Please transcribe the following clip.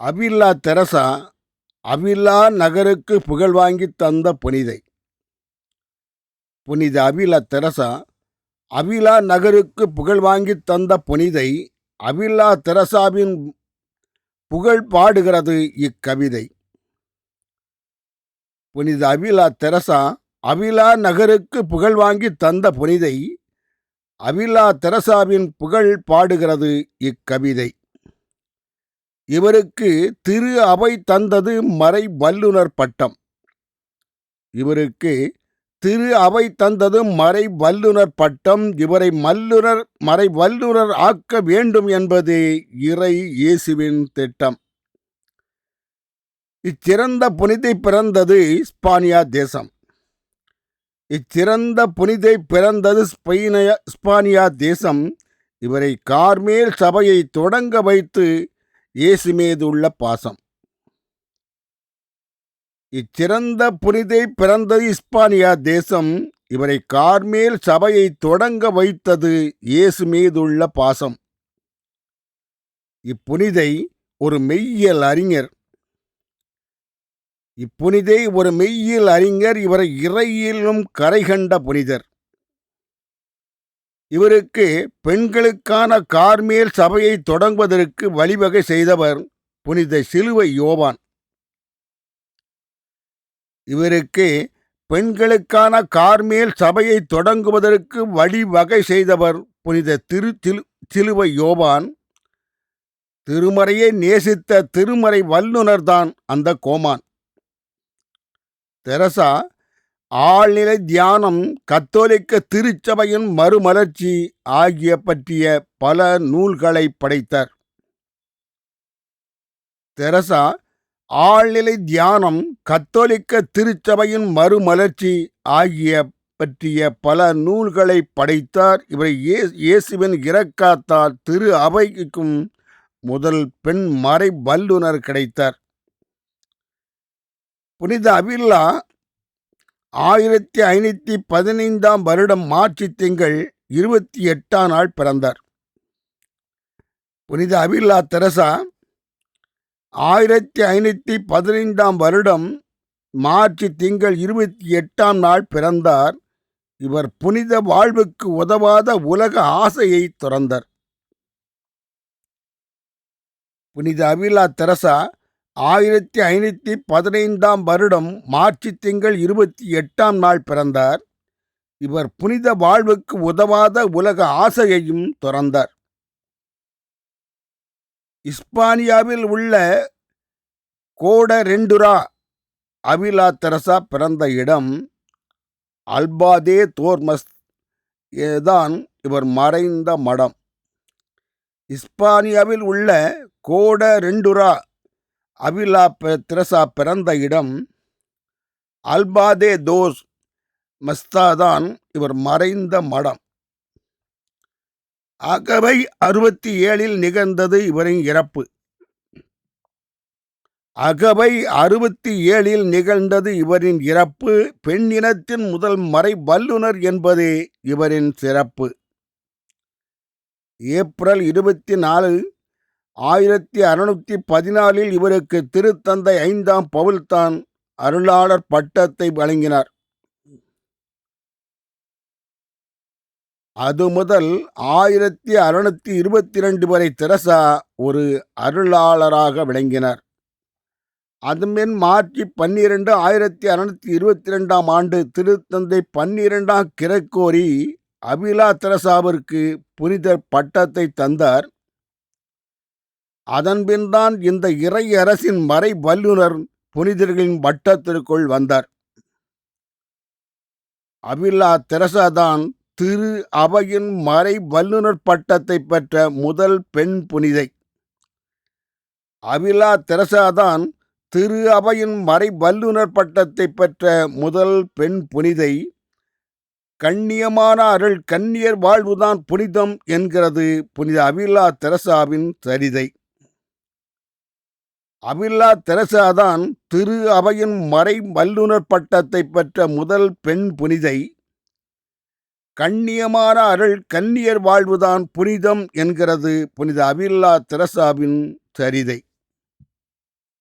அவில்லா Teresa அவில்லா நகருக்கு புகழ் வாங்கி தந்த புனிதை. புனித அவிலா தெரசா அவிலா நகருக்கு புகழ் வாங்கி தந்த புனிதை அவில்லா தெரசாவின் புகழ் பாடுகிறது இக்கவிதை. புனித அவிலா தெரசா அவிலா நகருக்கு புகழ் வாங்கித் தந்த புனிதை அவிலா தெரசாவின் புகழ் பாடுகிறது இக்கவிதை. இவருக்கு திரு அவை தந்தது மறை வல்லுனர் பட்டம். இவருக்கு திரு அவை தந்தது மறை வல்லுனர் பட்டம். இவரை மல்லுனர் மறை வல்லுனர் ஆக்க வேண்டும் என்பதே இறை இயேசுவின் திட்டம். இச்சிறந்த புனிதை பிறந்தது ஸ்பானியா தேசம். இச்சிறந்த புனிதை பிறந்தது ஸ்பெயினய ஸ்பானியா தேசம். இவரை கார்மேல் சபையை தொடங்க வைத்து இயேசு மீது உள்ள பாசம். இச்சிறந்த புனிதை பிறந்தது இஸ்பானியா தேசம் இவரை கார்மேல் சபையை தொடங்க வைத்தது இயேசு மீதுள்ள பாசம். இப்புனிதை ஒரு மெய்யியல் அறிஞர். இப்புனிதை ஒரு மெய்யியல் அறிஞர் இவரை இறையிலும் கரை கண்ட புனிதர். இவருக்கு பெண்களுக்கான கார்மேல் சபையை தொடங்குவதற்கு வழிவகை செய்தவர் புனித சிலுவை யோவான். இவருக்கு பெண்களுக்கான கார்மேல் சபையை தொடங்குவதற்கு வழிவகை செய்தவர் புனித திரு சிலுவை யோவான். திருமறையை நேசித்த திருமறை வல்லுநர்தான் அந்த கோமான். தெரசா ஆழ்நிலை தியானம் கத்தோலிக்க திருச்சபையின் மறுமலர்ச்சி ஆகிய பற்றிய பல நூல்களை படைத்தார். தெரசா ஆழ்நிலை தியானம் கத்தோலிக்க திருச்சபையின் மறுமலர்ச்சி ஆகிய பற்றிய பல நூல்களை படைத்தார். இவரை இயேசுவின் இறக்காத்தால் திரு அவைக்கும் முதல் பெண் மறை வல்லுனர் கிடைத்தார். புனித அபில்லா ஆயிரத்தி ஐநூற்றி பதினைந்தாம் வருடம் மார்ச் திங்கள் இருபத்தி எட்டாம் நாள் பிறந்தார். புனித அபில்லா தெரசா ஆயிரத்தி ஐநூற்றி பதினைந்தாம் வருடம் மார்ச் திங்கள் இருபத்தி எட்டாம் நாள் பிறந்தார். இவர் புனித வாழ்வுக்கு உதவாத உலக ஆசையை துறந்தார். புனித அபிலா தெரசா ஆயிரத்தி ஐநூற்றி பதினைந்தாம் வருடம் மார்ச் திங்கள் இருபத்தி எட்டாம் நாள் பிறந்தார். இவர் புனித வாழ்வுக்கு உதவாத உலக ஆசையையும் துறந்தார். இஸ்பானியாவில் உள்ள கோட ரெண்டுரா அவிலா தெரசா பிறந்த இடம் அல்பாதே தோர்மஸ் தான் இவர் மறைந்த மடம். இஸ்பானியாவில் உள்ள கோட அபிலா அவிலா திரசா பிறந்த இடம் அல்பாதே தோஸ் மஸ்தாதான் இவர் மறைந்த மடம். அகவை அறுபத்தி ஏழில் நிகழ்ந்தது இவரின் இறப்பு. அகவை அறுபத்தி ஏழில் நிகழ்ந்தது இவரின் இறப்பு பெண்ணினத்தின் முதல் மறை வல்லுனர் என்பதே இவரின் சிறப்பு. ஏப்ரல் இருபத்தி நாலு ஆயிரத்தி அறுநூற்றி பதினாலில் இவருக்கு திருத்தந்தை ஐந்தாம் பவுல்தான் அருளாளர் பட்டத்தை வழங்கினார். அது முதல் ஆயிரத்தி அறுநூத்தி இருபத்தி ரெண்டு வரை தெரசா ஒரு அருளாளராக விளங்கினார். அதுமின் மார்ச் பன்னிரெண்டு ஆயிரத்தி அறுநூத்தி இருபத்தி ரெண்டாம் ஆண்டு திருத்தந்தை பன்னிரெண்டாம் கிரக்கோரி அபிலா தெரசாவிற்கு புனிதர் பட்டத்தை தந்தார். அதன்பின்தான் இந்த இறை அரசின் மறை வல்லுநர் புனிதர்களின் வட்டத்திற்குள் வந்தார். அபிலா தெரசாதான் திரு அவையின் மறை வல்லுநர் பட்டத்தை பெற்ற முதல் பெண் புனிதை. அபிலா தெரசாதான் திரு அவையின் மறை வல்லுநர் பட்டத்தை பெற்ற முதல் பெண் புனிதை. கண்ணியமான அருள் கண்ணியர் வாழ்வுதான் புனிதம் என்கிறது புனித அபிலா தெரசாவின் சரிதை. அபில்லா தெரசாதான் திரு அவையின் மறை வல்லுனர் பட்டத்தை பெற்ற முதல் பெண் புனிதை. கண்ணியமான அருள் கன்னியர் வாழ்வுதான் புனிதம் என்கிறது புனித அபில்லா தெரசாவின் சரிதை.